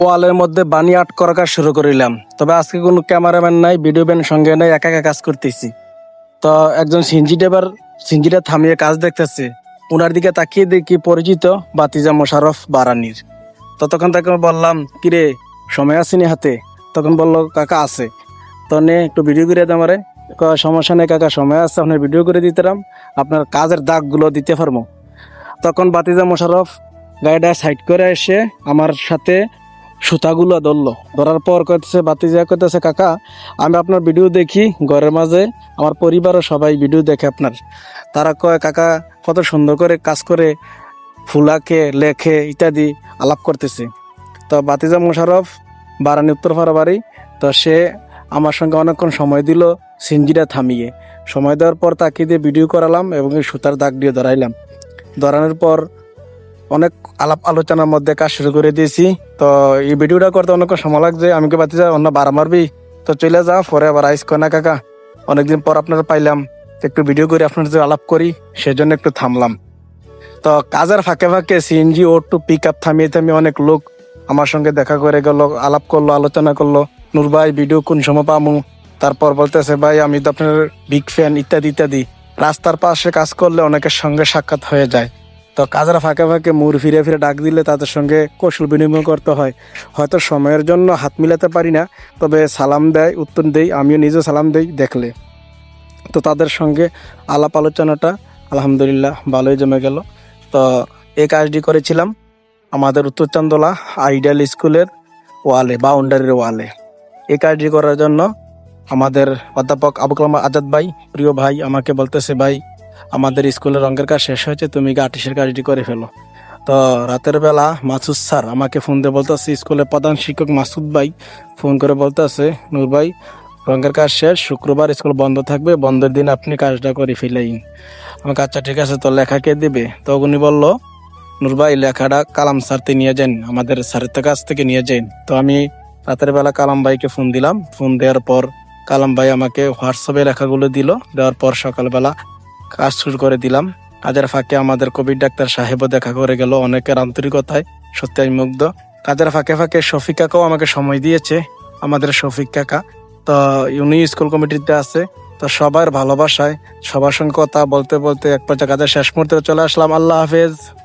ওয়ালের মধ্যে বানি আর্ট করা কাজ শুরু করিলাম। তবে আজকে কোনো ক্যামেরাম্যান নাই, ভিডিও ম্যান সঙ্গে নাই, একা একা কাজ করতেছি। তো একজন সিনজি ড্রাইভার সিনজিটা থামিয়ে কাজ দেখতেছে। ওনার দিকে তাকিয়ে দেখি পরিচিত বাতিজা মোশারফ বারানির। ততক্ষণ তাকে বললাম, কিরে, সময় আসেনি হাতে? তখন বলল, কাকা আছে। তো নে, একটু ভিডিও করে আমারে। সমস্যা নেই কাকা, সময় আছে, আপনার ভিডিও করে দিতাম। আপনার কাজের দাগগুলো দিতে পারব। তখন বাতিজা মোশারফ গাড়িটা সাইড করে এসে আমার সাথে সুতাগুলো ধরলো। ধরার পর কইতেছে বাতিজা কইতেছে, কাকা, আমি আপনার ভিডিও দেখি ঘরের মাঝে, আমার পরিবারও সবাই ভিডিও দেখে আপনার। তারা কয়, কাকা, কত সুন্দর করে কাজ করে ফুলাকে, লেখে ইত্যাদি আলাপ করতেছে। তো বাতিজা মোশারফ বারানি উত্তরপাড়া বাড়ি তো সে আমার সঙ্গে অনেকক্ষণ সময় দিল সিঞ্জিটা থামিয়ে। সময় দেওয়ার পর তাকে দিয়ে ভিডিও করালাম এবং সুতার দাগ দিয়ে ধরাইলাম। ধরানোর পর অনেক আলাপ আলোচনার মধ্যে কাজ শুরু করে দিয়েছি। তো এই ভিডিওটা করতে অনেক সময় লাগছে, আমি কে বাতি অন্য বাড়া মারবি? তো চলে যা, পরে আবার আইস না কাকা। অনেকদিন পর আপনারা পাইলাম, একটু ভিডিও করে আপনার যে আলাপ করি, সেজন্য একটু থামলাম। তো কাজের ফাঁকে ফাঁকে সিএনজি ও টু পিক আপ থামিয়ে থামিয়ে অনেক লোক আমার সঙ্গে দেখা করে গেল, আলাপ করল, আলোচনা করল। নূর ভাই ভিডিও কোন সময় পামু? তারপর বলতেছে, ভাই, আমি তো আপনার বিগ ফ্যান ইত্যাদি ইত্যাদি। রাস্তার পাশে কাজ করলে অনেকের সঙ্গে সাক্ষাৎ হয়ে যায়। তো কাজের ফাঁকে ফাঁকে মুড় ফিরে ফিরে ডাক দিলে তাদের সঙ্গে কৌশল বিনিময় করতে হয়। হয়তো সময়ের জন্য হাত মিলাতে পারি না, তবে সালাম দেয়, উত্তর দেই, আমিও নিজে সালাম দেই দেখলে। তো তাদের সঙ্গে আলাপ আলোচনাটা আলহামদুলিল্লাহ ভালোই জমে গেল। তো এই কাজটি করেছিলাম, আমাদের উত্তর চান্দোলা আইডিয়াল স্কুলের ওয়ালে, বাউন্ডারির ওয়ালে। এই কাজটি করার জন্য আমাদের অধ্যাপক আবু কালাম আজাদ ভাই, প্রিয় ভাই, আমাকে বলতেছে, ভাই আমাদের স্কুলের রঙের কাজ শেষ হয়েছে, তুমি আর্টিস্টের কাজটি করে ফেলো। তো রাতের বেলা মাসুদ স্যার আমাকে ফোন দিয়ে বলতেছে, স্কুলের প্রধান শিক্ষক মাসুদ ভাই ফোন করে বলতেছে, নূর ভাই, রঙের কাজ শেষ, শুক্রবার স্কুল বন্ধ থাকবে, বন্ধের দিন আপনি কাজটা করে ফেলেইন আমাকে আচ্ছা ঠিক আছে, তো লেখা কে দেবে? তো উনি বলল, নূর ভাই, লেখাটা কালাম স্যারতে নিয়ে যান, আমাদের স্যারের কাছ থেকে নিয়ে যান। তো আমি রাতের বেলা কালাম ভাইকে ফোন দিলাম ফোন দেওয়ার পর কালাম ভাই আমাকে হোয়াটসঅ্যাপে লেখাগুলো দিল, দেওয়ার পর সকালবেলা কাজ শুরু করে দিলাম। কাজের ফাঁকে আমাদের কোভিড ডাক্তার সাহেবও দেখা করে গেল অনেকের আন্তরিকতায়। সত্যি আমি মুগ্ধ। কাজের ফাঁকে ফাঁকে শফিক কাকাও আমাকে সময় দিয়েছে। আমাদের শফিক কাকা তো উনি স্কুল কমিটিতে আছে। তো সবার ভালোবাসায়, সবার সঙ্গে কথা বলতে বলতে এক পর্যায়ে কাজের শেষ মুহূর্তে চলে আসলাম। আল্লাহ হাফেজ।